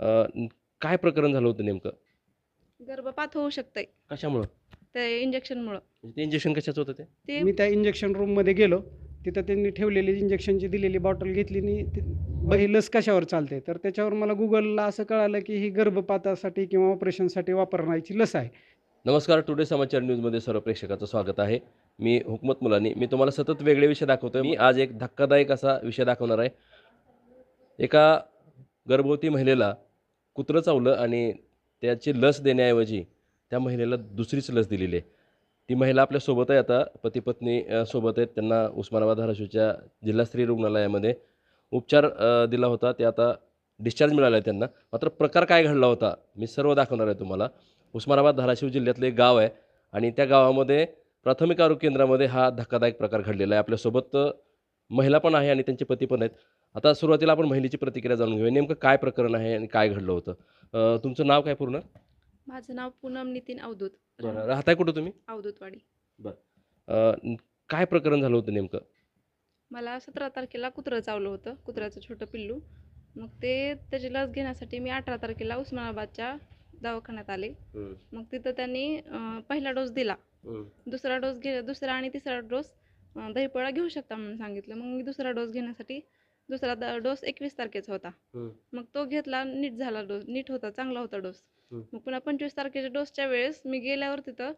अ, काय प्रकरण झालं होतं नेमकं? गर्भपात होऊ शकतंय. कशामुळं? ते इंजेक्शनमुळं. म्हणजे ते इंजेक्शन कशाचं होतं ते? ते मी त्या इंजेक्शन रूममध्ये गेलो. तिथं त्यांनी ठेवलेली इंजेक्शनची दिलेली बॉटल घेतली आणि ती- ब- ही लस कशावर चालते? तर त्याच्यावर मला गुगलला असं कळालं की ही गर्भपातासाठी किंवा ऑपरेशनसाठी वापरण्याची लस आहे. नमस्कार टुडे समाचार न्यूजमध्ये सर्व प्रेक्षकाचं स्वागत आहे. मी हुकमत मुलानी. मी तुम्हाला सतत वेगळे विषय दाखवतोय. मी आज एक धक्कादायक असा विषय दाखवणार आहे. एका गर्भवती महिलेला कुत्रं चावलं आणि त्याची लस देण्याऐवजी त्या महिलेला दुसरीच लस दिलेली आहे. ती महिला आपल्यासोबत आहे आता. पती पत्नी सोबत आहेत. त्यांना उस्मानाबाद धाराशिवच्या जिल्हा स्त्री रुग्णालयामध्ये उपचार दिला होता. ते आता डिस्चार्ज मिळाला आहे त्यांना. मात्र प्रकार काय घडला होता मी सर्व दाखवणार आहे तुम्हाला. उस्मानाबाद धाराशिव जिल्ह्यातलं एक गाव आहे आणि त्या गावामध्ये प्राथमिक आरोग्य केंद्रामध्ये हा धक्कादायक प्रकार घडलेला आहे. आपल्यासोबत महिला पण आहे आणि त्यांचे पती पण आहेत. आता सुरुवातीला आपण महिलेची प्रतिक्रिया जाणून घेऊया. नेमकं काय प्रकरण आहे आणि काय घडलं होतं? अ, तुमचं नाव काय पूर्ण? माझं नाव पूनम नितीन अवधूत. बरं राहताय कुठं तुम्ही? अवधूतवाडी. अ, न- काय प्रकरण झालं होतं नेमकं? मला सतरा तारखेला कुत्रं चावलं होतं कुत्र्याचं छोटं पिल्लू. मग ते त्याची लस घेण्यासाठी मी अठरा तारखेला उस्मानाबादच्या दवाखान्यात आले. मग तिथं त्यांनी अं, पहिला डोस दिला. दुसरा डोस घे दुसरा आणि तिसरा डोस दहीपोळा घेऊ शकता म्हणून सांगितलं. मग मी दुसरा डोस घेण्यासाठी दुसरा द डोस एकवीस तारखेचा होता. हम्म. मग तो घेतला नीट झाला डोस नीट होता चांगला होता डोस. हम्म. मग पुन्हा पंचवीस तारखेच्या डोसच्या वेळेस मी गेल्यावर तिथं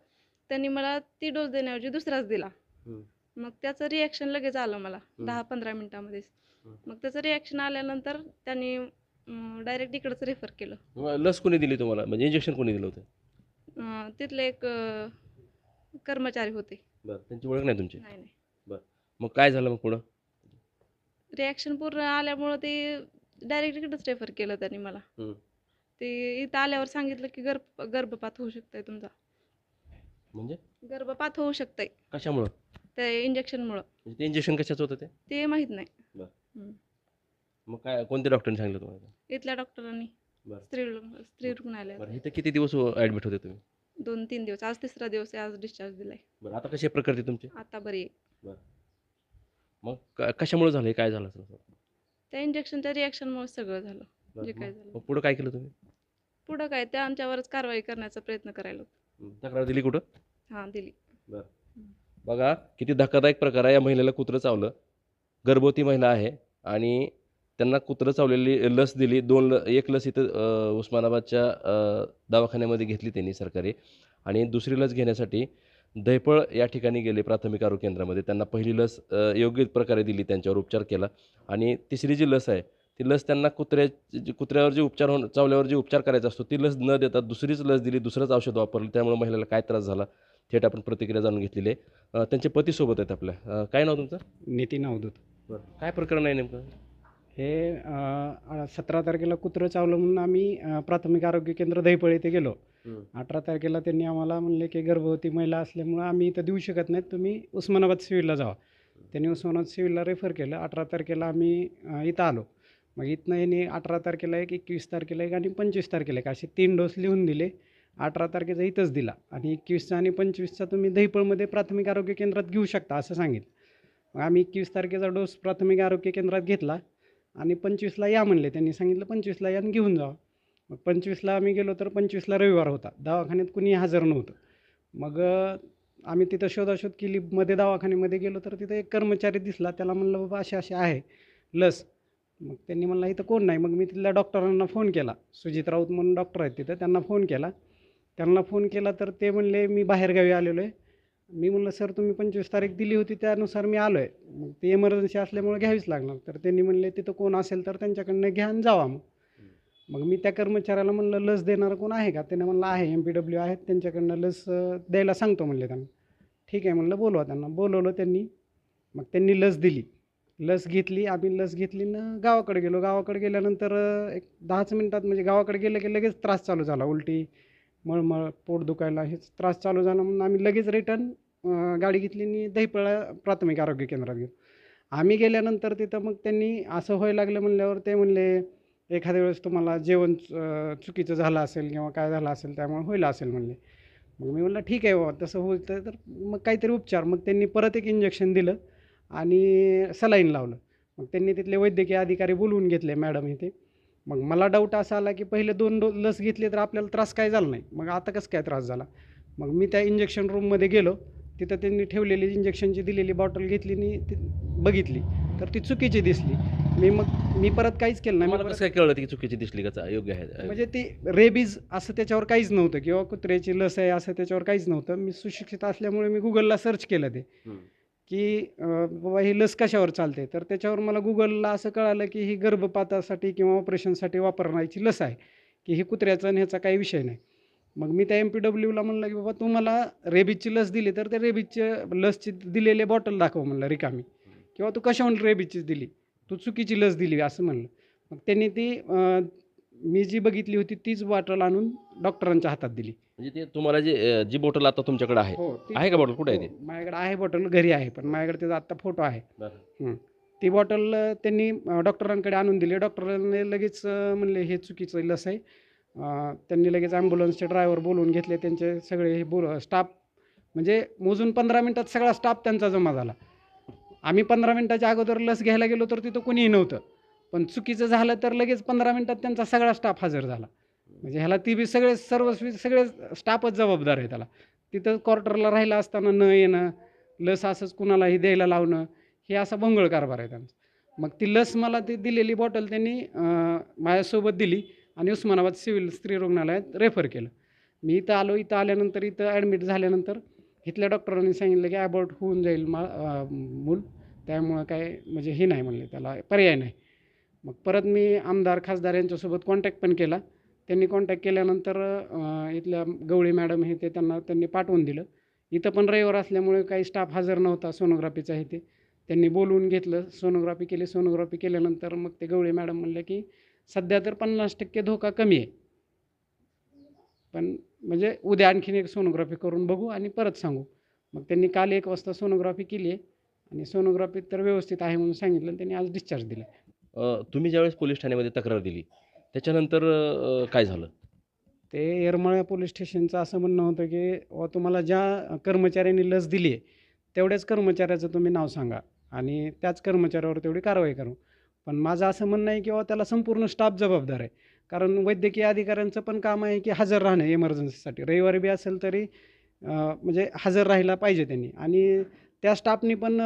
त्यांनी मला ती डोस देण्याऐवजी दुसराच दिला. हम्म. मग त्याचं रिॲक्शन लगेच आलं मला. दहा पंधरा मिनटामध्येच. हम्म. मग त्याचं रिॲक्शन आल्यानंतर त्यांनी डायरेक्ट इकडंच रेफर केलं. मग लस कोणी दिली तुम्हाला? म्हणजे इंजेक्शन कोणी दिलं होतं? अं, तिथले एक अं, कर्मचारी होते. बरं त्यांची ओळख नाही तुमची? नाही नाही. मग काय झालं मग पुढं? रिॲक्शन पूर्ण आल्यामुळं ते डायरेक्ट इकडंच रेफर केलं त्यांनी मला. हम्म. ते इथं आल्यावर सांगितलं की गर्भ गर्भपात होऊ शकतंय तुमचा. म्हणजे? गर्भपात होऊ शकतंय. कशामुळं? ते इंजेक्शनमुळं म्हणजे ते इंजेक्शन कशाचं होतं ते? ते माहीत नाही. मग काय कोणत्या डॉक्टरने सांगितलं तुम्हाला? इथल्या डॉक्टरांनी बरं. स्त्री स्त्री रुग्णालयात. बरं इथं किती दिवस ॲडमिट होते तुम्ही? दोन तीन दिवस. आज तिसरा दिवस आहे आज डिस्चार्ज दिलाय. बरं आता कशी प्रकृती तुमची? आता बरी आहे. मग क- कशामुळे झालं? हे काय झालं असेल त्या इंजेक्शनच्या रिॲक्शनमुळे सगळं झालं. जे काय झालं. मग पुढं काय केलं तुम्ही? पुढं काय? त्या आमच्यावरच कारवाई करण्याचा प्रयत्न करायला होता. तक्रार दिली कुठं? हां दिली. बघा किती धक्कादायक प्रकार आहे. या महिलेला कुत्रं चावलं. गर्भवती महिला आहे आणि त्यांना कुत्रं चावलेली लस दिली. दोन ल एक लस इथं अ, उस्मानाबादच्या अ, दवाखान्यामध्ये घेतली त्यांनी सरकारी. आणि दुसरी लस घेण्यासाठी दहीपळ या ठिकाणी गेले प्राथमिक आरोग्य केंद्रामध्ये. त्यांना पहिली लस योग्य प्रकारे दिली त्यांच्यावर उपचार केला. आणि तिसरी जी लस आहे ती लस त्यांना कुत्र्या कुत्र्यावर जे उपचार होऊन चावल्यावर जे उपचार करायचा असतो ती लस न देता दुसरीच लस दिली दुसरंच औषध वापरलं. त्यामुळे महिलेला काय त्रास झाला थेट आपण प्रतिक्रिया जाणून घेतलेली आहे. त्यांचे पती सोबत आहेत आपल्या. काय नाव तुमचं? नितीन अवधूत. काय प्रकरण आहे नेमकं? हे सतरा तारखेला कुत्रं चावलं म्हणून आम्ही प्राथमिक आरोग्य केंद्र दहीपळ येथे गेलो. अठरा तारखेला त्यांनी आम्हाला म्हणले की गर्भवती महिला असल्यामुळं आम्ही इथं देऊ शकत नाहीत तुम्ही उस्मानाबाद सिव्हिलला जावा. त्यांनी उस्मानाबाद सिव्हिलला रेफर केलं. अठरा तारखेला आम्ही इथं आलो. मग इथनं यांनी अठरा तारखेला एक एकवीस तारखेला एक आणि पंचवीस तारखेला एक असे तीन डोस लिहून दिले. अठरा तारखेचा इथंच दिला आणि एकवीसचा आणि पंचवीसचा तुम्ही दहीपळमध्ये प्राथमिक आरोग्य केंद्रात घेऊ शकता असं सांगितलं. मग आम्ही एकवीस तारखेचा डोस प्राथमिक आरोग्य केंद्रात घेतला. आणि पंचवीसला या म्हणले. त्यांनी सांगितलं पंचवीसला या आणि घेऊन जा मग पंचवीसला आम्ही गेलो तर पंचवीसला रविवार होता. दवाखान्यात कुणी हजर नव्हतं. मग आम्ही तिथं शोधाशोध केली. मध्ये दवाखान्यामध्ये गेलो तर तिथं एक कर्मचारी दिसला. त्याला म्हणलं बाबा असे असे आहे. लस. मग त्यांनी म्हणलं इथं कोण नाही. मग मी तिथल्या डॉक्टरांना फोन केला. सुजित राऊत म्हणून डॉक्टर आहेत तिथं. त्यांना फोन केला. त्यांना फोन केला तर ते म्हणले मी बाहेरगावी आलेलो आहे. मी म्हणलं सर तुम्ही पंचवीस तारीख दिली होती त्यानुसार मी आलो आहे मग ते इमर्जन्सी असल्यामुळे घ्यावीच लागणार. तर त्यांनी म्हणले तिथं कोण असेल तर त्यांच्याकडनं घ्या आणि जावा मग. मग मी त्या कर्मचाऱ्याला म्हणलं लस देणारं कोण आहे का? त्याने म्हणलं आहे एम पी डब्ल्यू आहेत. त्यांच्याकडनं लस द्यायला सांगतो म्हणले त्यांना. ठीक आहे म्हणलं बोलवा त्यांना. बोलवलं त्यांनी. मग त्यांनी लस दिली. लस घेतली आम्ही लस घेतली ना गावाकडे गेलो. गावाकडे गेल्यानंतर एक दहाच मिनटात म्हणजे गावाकडे गेलं की लगेच त्रास चालू झाला. उलटी मळमळ पोट दुखायला हेच त्रास चालू झाला म्हणून आम्ही लगेच रिटर्न गाडी घेतली आणि दहीपळा प्राथमिक आरोग्य केंद्रात गेलो. आम्ही गेल्यानंतर तिथं मग त्यांनी असं व्हायला लागलं म्हणल्यावर ते म्हणले एखाद्या वेळेस तुम्हाला जेवण चुकीचं झालं असेल किंवा काय झालं असेल त्यामुळे होईल असेल म्हणले. मग मी म्हणलं ठीक आहे बाबा तसं होईल तर तर मग काहीतरी उपचार. मग त्यांनी परत एक इंजेक्शन दिलं आणि सलाईन लावलं. मग त्यांनी तिथले वैद्यकीय अधिकारी बोलवून घेतले मॅडम इथे. मग मला डाऊट असा आला की पहिले दोन डो लस घेतली तर आपल्याला त्रास काय झाला नाही. मग आता कसं काय त्रास झाला? मग मी त्या इंजेक्शन रूममध्ये गेलो. तिथं त्यांनी ठेवलेली इंजेक्शनची दिलेली बॉटल घेतली आणि ती बघितली. तर ती चुकीची दिसली. मी मग मी परत काहीच केलं नाही. मला कसं काय कळलं की चुकीची दिसली का? योग्य आहे. म्हणजे ती रेबीज असं त्याच्यावर काहीच नव्हतं किंवा कुत्र्याची लस आहे असं त्याच्यावर काहीच नव्हतं. मी सुशिक्षित असल्यामुळे मी गुगलला सर्च केलं ते. की बाबा ही लस कशावर चालते? तर त्याच्यावर मला गुगलला असं कळालं की ही गर्भपातासाठी किंवा ऑपरेशनसाठी वापरण्याची लस आहे की ही कुत्र्याचा आणि ह्याचा काही विषय नाही. मग मी त्या एम पी डब्ल्यूला म्हणलं की बाबा तू मला रेबीजची लस दिली तर त्या रेबीजच्या लसची दिलेले बॉटल दाखव म्हणलं रिकामी. किंवा तू कशाहून रेबीजची दिली? तू चुकीची लस दिली असं म्हणलं. मग त्यांनी ती मी जी बघितली होती तीच बॉटल आणून डॉक्टरांच्या हातात दिली. म्हणजे ते तुम्हाला जी जी बॉटल आता तुमच्याकडे आहे हो ती- आहे का बॉटल कुठे आहे हो, माझ्याकडे आहे बॉटल घरी आहे पण माझ्याकडे त्याचा आत्ता फोटो आहे. ते ती बॉटल अ, त्यांनी अ, डॉक्टरांकडे आणून दिली. डॉक्टरांनी लगेच अ, म्हणले हे चुकीचं लस आहे. अ, त्यांनी लगेच ॲम्ब्युलन्सचे ड्रायव्हर बोलवून घेतले. त्यांचे सगळे हे बोल स्टाफ म्हणजे मोजून पंधरा मिनटात सगळा स्टाफ त्यांचा जमा झाला. आम्ही पंधरा मिनटाच्या अगोदर लस घ्यायला गेलो तर तिथं कोणीही नव्हतं. पण चुकीचं झालं तर लगेच पंधरा मिनटात त्यांचा सगळा स्टाफ हजर झाला. म्हणजे ह्याला ती बी सगळे सर्व सगळे स्टाफच जबाबदार आहे त्याला. तिथं क्वार्टरला राहिला असताना न येणं लस असंच कुणालाही द्यायला लावणं हे असा भोंगळ कारभार आहे त्यांचा. मग ती लस मला ती दिलेली बॉटल त्यांनी माझ्यासोबत दिली आणि उस्मानाबाद सिव्हिल स्त्री रुग्णालयात रेफर केलं. मी इथं आलो इथं आल्यानंतर इथं ॲडमिट झाल्यानंतर इथल्या डॉक्टरांनी सांगितलं की ॲबॉर्ट होऊन जाईल मा मूल. त्यामुळं काय म्हणजे हे नाही म्हणले त्याला पर्याय नाही. मग परत मी आमदार खासदार यांच्यासोबत कॉन्टॅक्ट पण केला. त्यांनी कॉन्टॅक्ट केल्यानंतर इथल्या गवळी मॅडम हे ते त्यांना त्यांनी पाठवून दिलं. इथं पण रविवार असल्यामुळे काही स्टाफ हजर नव्हता सोनोग्राफीचा हे ते त्यांनी बोलवून घेतलं सोनोग्राफी केली. सोनोग्राफी केल्यानंतर मग ते गवळी मॅडम म्हणले की सध्या तर पन्नास टक्के धोका कमी आहे. पण म्हणजे उद्या आणखीन एक सोनोग्राफी करून बघू आणि परत सांगू. मग त्यांनी काल एक वाजता सोनोग्राफी केली आहे. आणि सोनोग्राफी तर व्यवस्थित आहे म्हणून सांगितलं त्यांनी आज डिस्चार्ज दिला. आहे तुम्ही ज्यावेळेस पोलीस ठाण्यामध्ये तक्रार दिली त्याच्यानंतर काय झालं? ते येरमाळ्या पोलीस स्टेशनचं असं म्हणणं होतं की "बुवा तुम्हाला ज्या कर्मचाऱ्यांनी लस दिली आहे तेवढ्याच कर्मचाऱ्याचं तुम्ही नाव सांगा आणि त्याच कर्मचाऱ्यावर तेवढी कारवाई करू. पण माझं असं म्हणणं आहे की बाबा त्याला संपूर्ण स्टाफ जबाबदार आहे. कारण वैद्यकीय अधिकाऱ्यांचं पण काम आहे की हजर राहणं इमर्जन्सीसाठी रविवारी बी असेल तरी म्हणजे हजर राहायला पाहिजे त्यांनी. आणि त्या स्टाफनी पण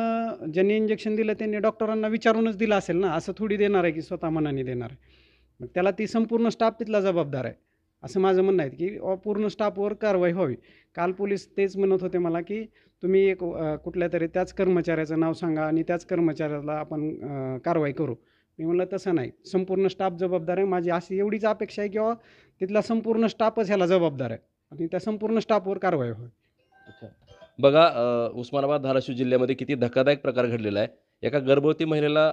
ज्यांनी इंजेक्शन दिलं त्यांनी डॉक्टरांना विचारूनच दिलं असेल ना असं थोडी देणार आहे की स्वतः मनाने देणार आहे. मग त्याला ती संपूर्ण स्टाफ तिथला जबाबदार आहे. असं माझं म्हणणं आहे की पूर्ण स्टाफवर कारवाई व्हावी. काल पोलीस तेच म्हणत होते मला की तुम्ही एक कुठल्या तरी त्याच कर्मचाऱ्याचं नाव सांगा आणि त्याच कर्मचाऱ्याला आपण कारवाई करू. मी म्हणलं तसं नाही. संपूर्ण स्टाफ जबाबदार आहे. माझी अशी एवढीच अपेक्षा आहे किंवा तिथला संपूर्ण स्टाफच ह्याला जबाबदार आहे. आणि त्या संपूर्ण स्टाफवर कारवाई व्हावी. बघा उस्मानाबाद धाराशिव जिल्ह्यामध्ये किती धक्कादायक प्रकार घडलेला आहे. एका गर्भवती महिलेला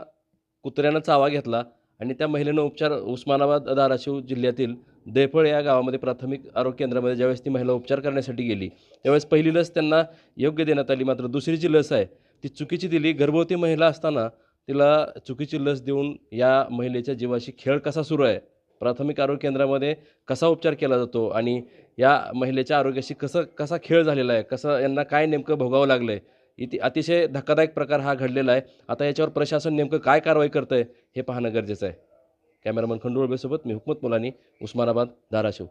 कुत्र्यानं चावा घेतला आणि त्या महिलेनं उपचार उस्मानाबाद धाराशिव जिल्ह्यातील देफळ या गावामध्ये प्राथमिक आरोग्य केंद्रामध्ये ज्यावेळेस ती महिला उपचार करण्यासाठी गेली त्यावेळेस पहिली लस त्यांना योग्य देण्यात आली. मात्र दुसरी जी लस आहे ती चुकीची दिली. गर्भवती महिला असताना तिला चुकीची लस देऊन या महिलेच्या जीवाशी खेळ कसा सुरू आहे? प्राथमिक आरोग्य केंद्रामध्ये कसा उपचार केला जातो आणि या महिलेच्या आरोग्याशी कसं कसा खेळ झालेला आहे कसं यांना काय नेमकं भोगावं लागलं आहे इथे अतिशय धक्कादायक प्रकार हा घडलेला आहे. आता याच्यावर प्रशासन नेमकं काय कारवाई करतं आहे हे पाहणं गरजेचं आहे. कॅमेरामन खंडूळबेसोबत मी हुकमत मुलानी उस्मानाबाद धाराशिव.